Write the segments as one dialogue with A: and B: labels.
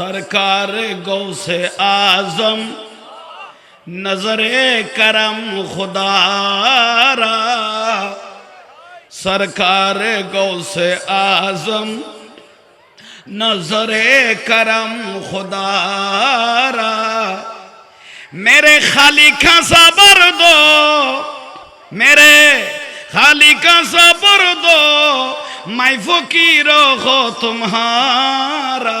A: سرکار گو سے آزم نظر کرم خدا را۔ سرکار گو سے آزم نظر کرم خدا را۔ میرے خالی کا صبر دو، میرے خالی کا صبر دو میں فقیر ہو تمہارا۔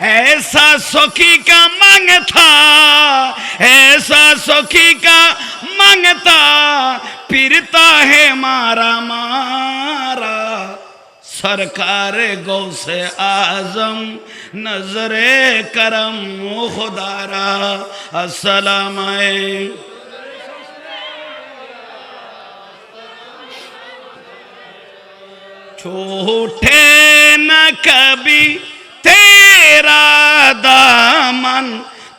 A: ایسا سخی کا مانگتا ایسا سخی کا مانگتا پھرتا ہے مارا مارا۔ سرکار گو سے آزم نظر کرم خدا را۔ السلام علیکم۔ چھوٹے نہ کبھی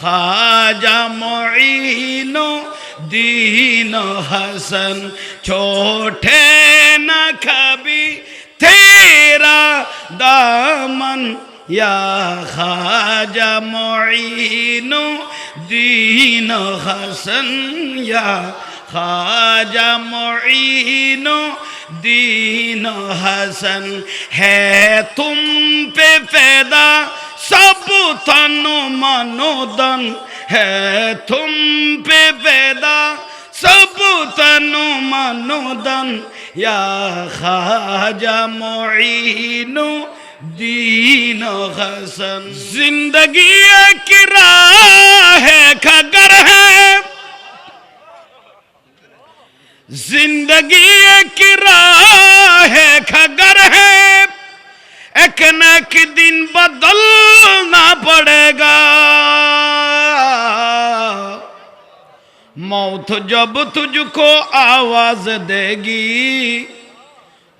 A: খাজা মঈন দিন হাসন ছোটে না খাবি তেরা দামন ইয়া খাজা মঈন دامن یا خواجہ معین و دین و حسن یا خواجہ معین و دین و حسن ہے تم پہ پیدا سب تن و من و دن ہے تم پہ پیدا سب تن و من و دن یا خواجہ معین و دین و حسن زندگی ایک راہ کا گر ہے زندگی ایک راہ کا گر ہے ایک نہ ایک دن بدلنا پڑے گا موت جب تجھ کو آواز دے گی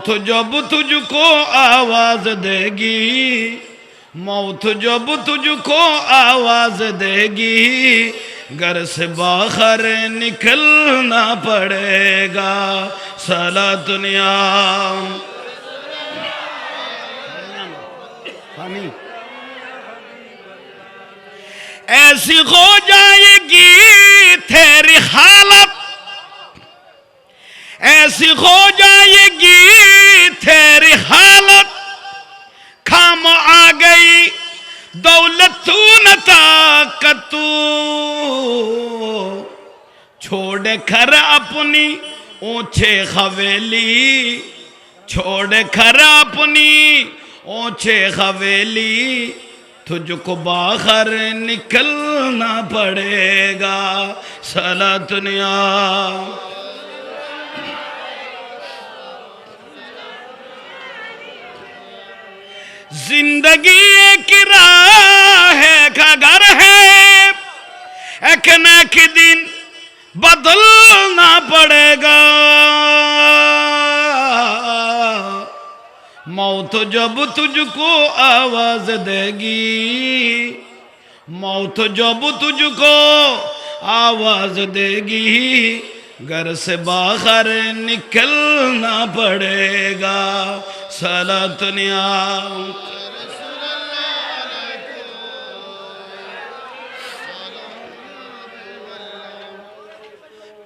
A: موت جب تجھ کو آواز دے گی موت جب تجھ کو آواز دے گی گھر سے باہر نکلنا پڑے گا سلا دنیا۔ ایسی ہو جائے گی تیری حالت ایسی ہو جائے گی تیری حالت کھام آ گئی، دولت تو نہ طاقت، چھوڑ کر اپنی اونچے حویلی، چھوڑ کر اپنی اونچے حویلی تجھ کو باہر نکلنا پڑے گا سلا دنیا۔ زندگی ایک راہ کا گھر ہے۔ ایک نہ ایک دن بدلنا پڑے گا۔ موت جب تجھ کو آواز دے گی، موت جب تجھ کو آواز دے گی، گھر سے باہر نکلنا پڑے گا۔ salatını ya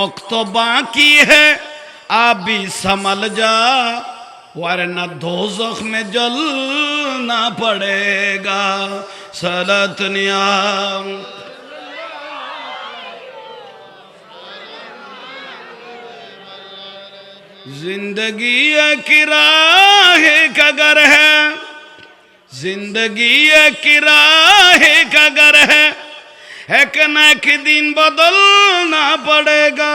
A: وقت باقی ہے ابھی سمل جا، ورنہ دوزخ میں جلنا پڑے گا۔ سلط نیام زندگی راہ کا گر ہے، زندگی راہ کا گر ہے۔ এক না দিন বদল না পড়েগা